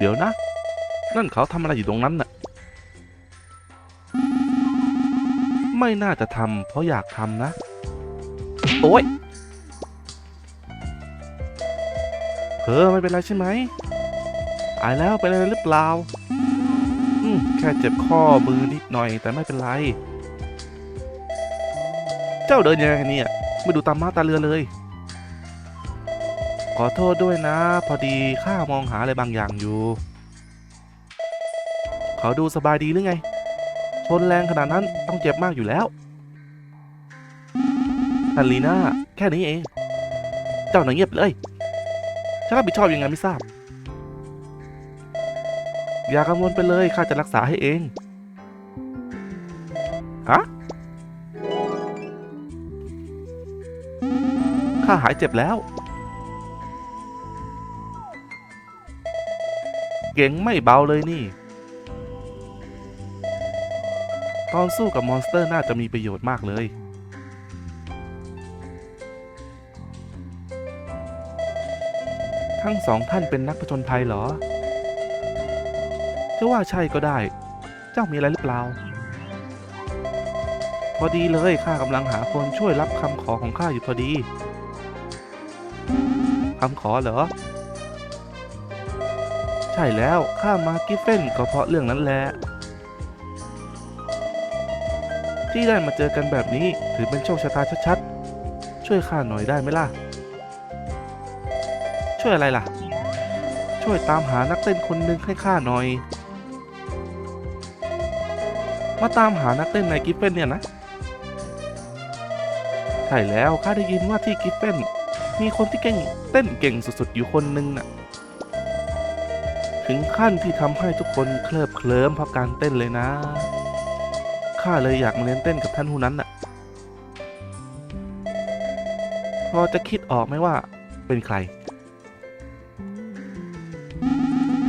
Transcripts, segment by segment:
เดี๋ยวนะ นั่นเขาทำอะไรอยู่ตรงนั้นน่ะ ไม่น่าจะทำเพราะอยากทำนะ โอ้ยเธอไม่เป็นไรใช่ไหมตายแล้วเป็นอะไรหรือเปล่า อืมแค่เจ็บข้อมือนิดหน่อยแต่ไม่เป็นไร เจ้าเดินยังไงเนี่ยไม่ดูตามมาตาเรือเลย อโทษด้วยนะ พอดีข้ามองหาอะไรบางอย่างอยู่ เขาดูสบายดีหรือไง ชนแรงขนาดนั้นต้องเจ็บมากอยู่แล้วทันลีน่าแค่นี้เอง เจ้าหน่อยเงียบเลยจะรับผิดชอบยังไงไม่ทราบ อย่ากังวลไปเลยข้าจะรักษาให้เองฮะข้าหายเจ็บแล้ว ก่งไม่เบาเลยนี่ ตอนสู้กับมอนสเตอร์น่าจะมีประโยชน์มากเลย ทั้งสองท่านเป็นนักผจญภัยเหรอ จะว่าใช่ก็ได้ เจ้ามีอะไรหรือเปล่า พอดีเลยข้ากำลังหาคนช่วยรับคำขอของข้าอยู่พอดีคำขอเหรอ ช่แล้วข้ามากิฟเฟนก็เพราะเรื่องนั้นแหละที่ได้มาเจอกันแบบนี้ถือเป็นโชคชะตาชัดๆ ช่วยข้าหน่อยได้ไหมล่ะ ช่วยอะไรล่ะ ช่วยตามหานักเต้นคนหนึ่งให้ข้าหน่อย มาตามหานักเต้นในกิฟเฟนเนี่ยนะ ใช่แล้วข้าได้ยินว่าที่กิฟเฟนมีคนที่เก่งเต้นเก่งสุดๆอยู่คนหนึ่งน่ะ ถึงขั้นที่ทำให้ทุกคนเคลิบเคลิ้มเพราะการเต้นเลยนะ ข้าเลยอยากมาเรียนเต้นกับท่านผู้นั้นน่ะ พอจะคิดออกไหมว่าเป็นใคร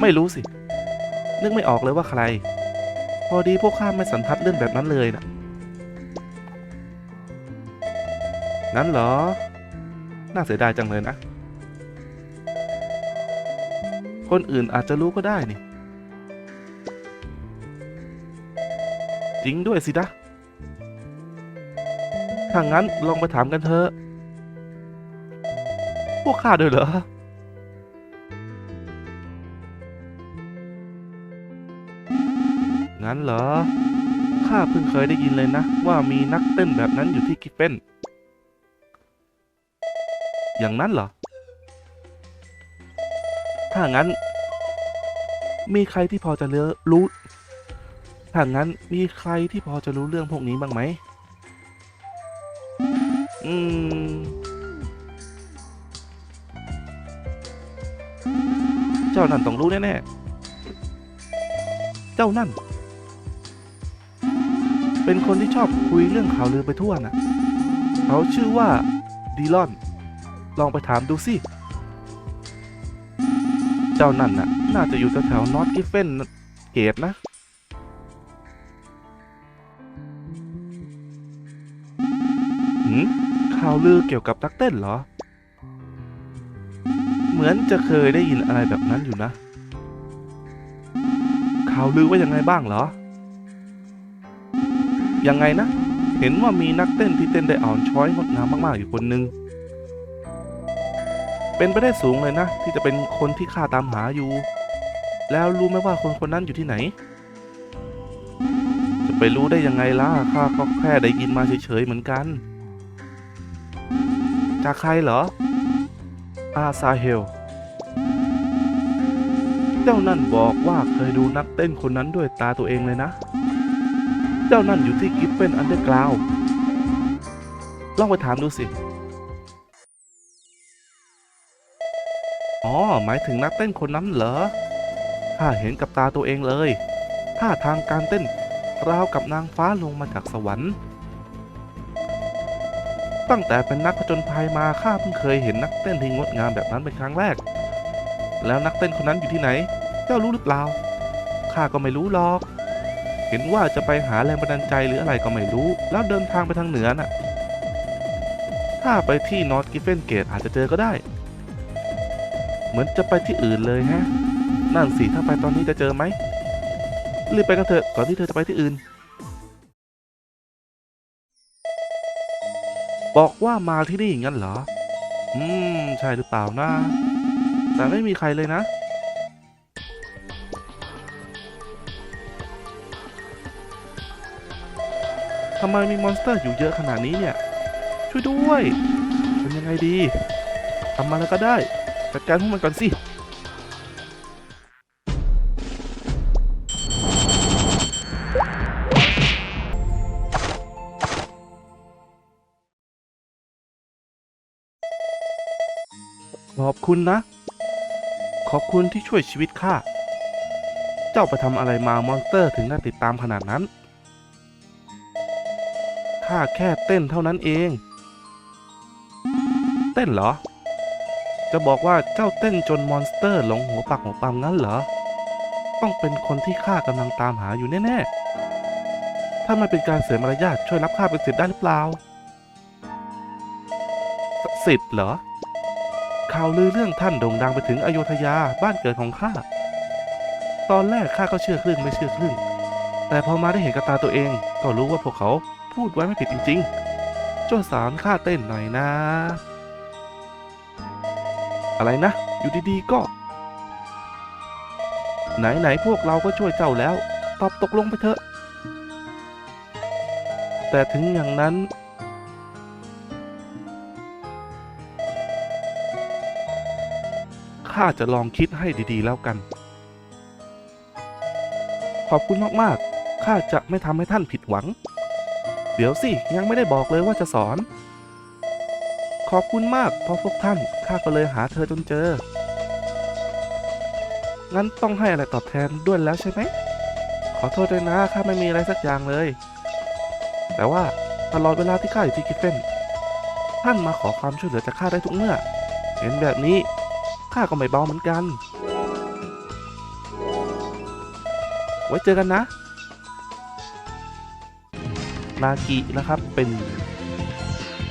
ไม่รู้สิ นึกไม่ออกเลยว่าใคร พอดีพวกข้าไม่สันทัดเรื่องแบบนั้นเลยนะนั้นเหรอ น่าเสียดายจังเลยนะ คนอื่นอาจจะรู้ก็ได้นี่ จริงด้วยสินะถ้างั้นลองไปถามกันเถอะ พวกข้าด้วยเหรอ งั้นเหรอ ข้าเพิ่งเคยได้ยินเลยนะ ว่ามีนักเต้นแบบนั้นอยู่ที่กิฟเฟนอย่างนั้นเหรอ ถ้างั้น มีใครที่พอจะเลือรู้ถ้างั้นมีใครที่พอจะรู้เรื่องพวกนี้บ้างไหม อืม เจ้านั่นต้องรู้แน่ๆ เจ้านั่น เป็นคนที่ชอบคุยเรื่องข่าวลือไปทั่วน่ะ เขาชื่อว่าดีลอน ลองไปถามดูสิ จ้านั่นน่ะ น่าจะอยู่แถวๆนอตกิฟเฟนเกตนะ หืมข่าวลือเกี่ยวกับตักเต้นเหรอ เหมือนจะเคยได้ยินอะไรแบบนั้นอยู่นะ ข่าวลือว่ายังไงบ้างเหรอ ยังไงนะ เห็นว่ามีนักเต้นที่เต้นได้อ่อนช้อยงดงามมากๆอยู่คนหนึ่ง เป็นไปได้สูงเลยนะ ที่จะเป็นคนที่ข้าตามหาอยู่ แล้วรู้ไหมว่าคนคนนั้นอยู่ที่ไหน จะไปรู้ได้ยังไงล่ะข้าก็แค่ได้ยินมาเฉยๆเหมือนกัน จากใครเหรอ อาซาเฮล เจ้านั่นบอกว่าเคยดูนักเต้นคนนั้นด้วยตาตัวเองเลยนะ เจ้านั่นอยู่ที่กิฟเฟนอันเดอร์กราวลองไปถามดูสิ อ๋อ หมายถึงนักเต้นคนนั้นเหรอข้าเห็นกับตาตัวเองเลยท่าทางการเต้นราวกับนางฟ้าลงมาจากสวรรค์ ตั้งแต่เป็นนักผจญภัยมาข้าเพิ่งเคยเห็นนักเต้นที่งดงามแบบนั้นเป็นครั้งแรก แล้วนักเต้นคนนั้นอยู่ที่ไหน เจ้ารู้หรือเปล่าข้าก็ไม่รู้หรอก เห็นว่าจะไปหาแรงบันดาลใจหรืออะไรก็ไม่รู้ แล้วเดินทางไปทางเหนือน่ะ ถ้าไปที่นอร์ทกิฟเฟนเกตอาจจะเจอก็ได้ เหมือนจะไปที่อื่นเลยฮะ นั่นสิถ้าไปตอนนี้จะเจอไหม รีบไปกันเถอะก่อนที่เธอจะไปที่อื่น บอกว่ามาที่นี่งั้นเหรอ อืม ใช่หรือเปล่านะ แต่ไม่มีใครเลยนะ ทำไมมีมอนสเตอร์อยู่เยอะขนาดนี้เนี่ย ช่วยด้วย เป็นยังไงดี ทำมาแล้วก็ได้ จัดการพวกมันก่อนสิขอบคุณนะ ขอบคุณที่ช่วยชีวิตข้า เจ้าไปทำอะไรมามอนสเตอร์ถึงได้ติดตามขนาดนั้น ข้าแค่เต้นเท่านั้นเอง เต้นเหรอ จะบอกว่าเจ้าเต้นจนมอนสเตอร์หลงหัวปักหัวปามงั้นเหรอ ต้องเป็นคนที่ข้ากำลังตามหาอยู่แน่ๆ ถ้าไม่เป็นการเสียมารยาทช่วยรับข้าเป็นสิทธิ์ได้หรือเปล่าสสิทธิ์เหรอ ข่าวลือเรื่องท่านโด่งดังไปถึงอโยธยาบ้านเกิดของข้า ตอนแรกข้าก็เชื่อครึ่งไม่เชื่อครึ่ง แต่พอมาได้เห็นกับตาตัวเอง ก็รู้ว่าพวกเขาพูดไว้ไม่ผิดจริงๆช่วยสอนข้าเต้นหน่อยนะ อะไรนะ อยู่ดีๆก็ ไหนๆพวกเราก็ช่วยเจ้าแล้วตอบตกลงไปเถอะ แต่ถึงอย่างนั้น ข้าจะลองคิดให้ดีๆแล้วกัน ขอบคุณมากๆ ข้าจะไม่ทำให้ท่านผิดหวัง เดี๋ยวสิ ยังไม่ได้บอกเลยว่าจะสอน ขอบคุณมากเพราะพวกท่านข้าก็เลยหาเธอจนเจอ งั้นต้องให้อะไรตอบแทนด้วยแล้วใช่ไหม ขอโทษด้วยนะข้าไม่มีอะไรสักอย่างเลย แต่ว่าตลอดเวลาที่ข้าอยู่ที่กิฟเฟนท่านมาขอความช่วยเหลือจากข้าได้ทุกเมื่อ เห็นแบบนี้ข้าก็ไม่เบาเหมือนกัน ไว้เจอกันนะ นากินะครับเป็น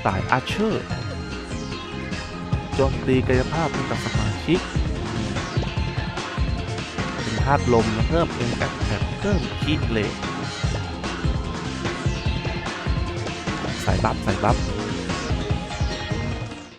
สายอาร์เชอร์ จมตีกายภาพให้กับสมาชิกเป็นธาตุลมเพิ่มเป็นแอคแท็กเพิ่มคีเลสใส่บัฟใส่บัฟ